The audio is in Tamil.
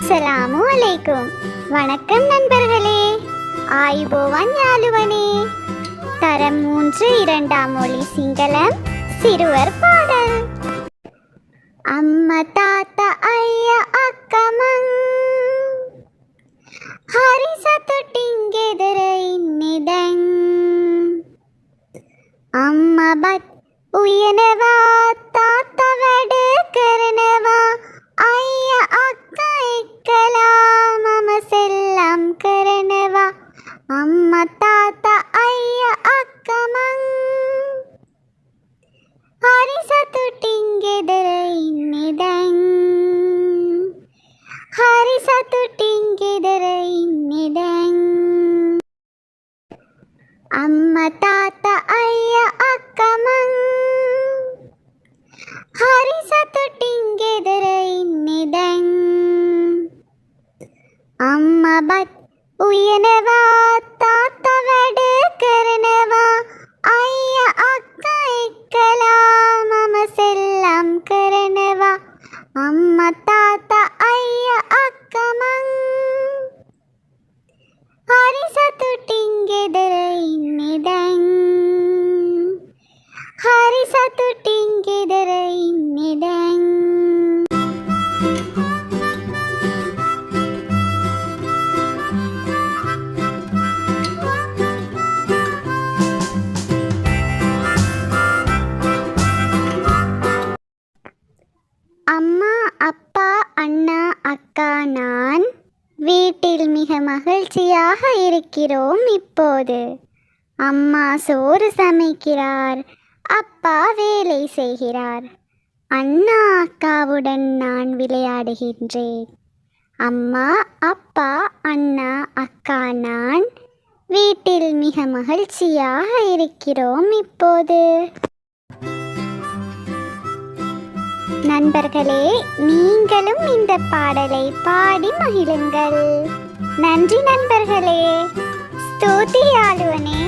அஸ்ஸலாமு அலைக்கும். வணக்கம் நண்பர்களே. ஆய்போவான் யாழுவனே. தரம் மூன்று இரண்டாம் மொழி சிங்களம் சிறுவர் பாடல். அம்மா தாத்தா ஐயா அக்கமங் ஹரிச தொட்டிங்கெதிர இன்னிதங் அம்மா பத் உயனவா అమ్మ తాత అయ్య అక్కమంగ్ ഹരിസതുട്ടിങ്കെതറയിന്നിടങ് ഹരിസതുട്ടിങ്കെതറയിന്നിടങ് അമ്മ താത്ത അയ്യ അക്കമങ് ഹരിസതുട്ടിങ്കെതറയിന്നിടങ് അമ്മ ബത്ത உயனவா தாத்தவடு கருணவா ஐய அக்கா இக்கலா மம செல்லம் கருணவா அம்ம தாத்த ஐய அக்கமங் ஹரிசத்துட்டிங்கெதரை நிதங் ஹரிசத்துட்டிங்கெதரை நிதங் அம்மா அப்பா அண்ணா அக்கா நான் வீட்டில் மிக மகிழ்ச்சியாக இருக்கிறோம் இப்போது. அம்மா சோறு சமைக்கிறார் அப்பா வேலை செய்கிறார். அண்ணா அக்காவுடன் நான் விளையாடுகின்றேன். அம்மா அப்பா அண்ணா அக்கா நான் வீட்டில் மிக மகிழ்ச்சியாக இருக்கிறோம் இப்போது. நண்பர்களே நீங்களும் இந்த பாடலை பாடி மகிழுங்கள். நன்றி நண்பர்களே. ஸ்தோதி ஆளுவனே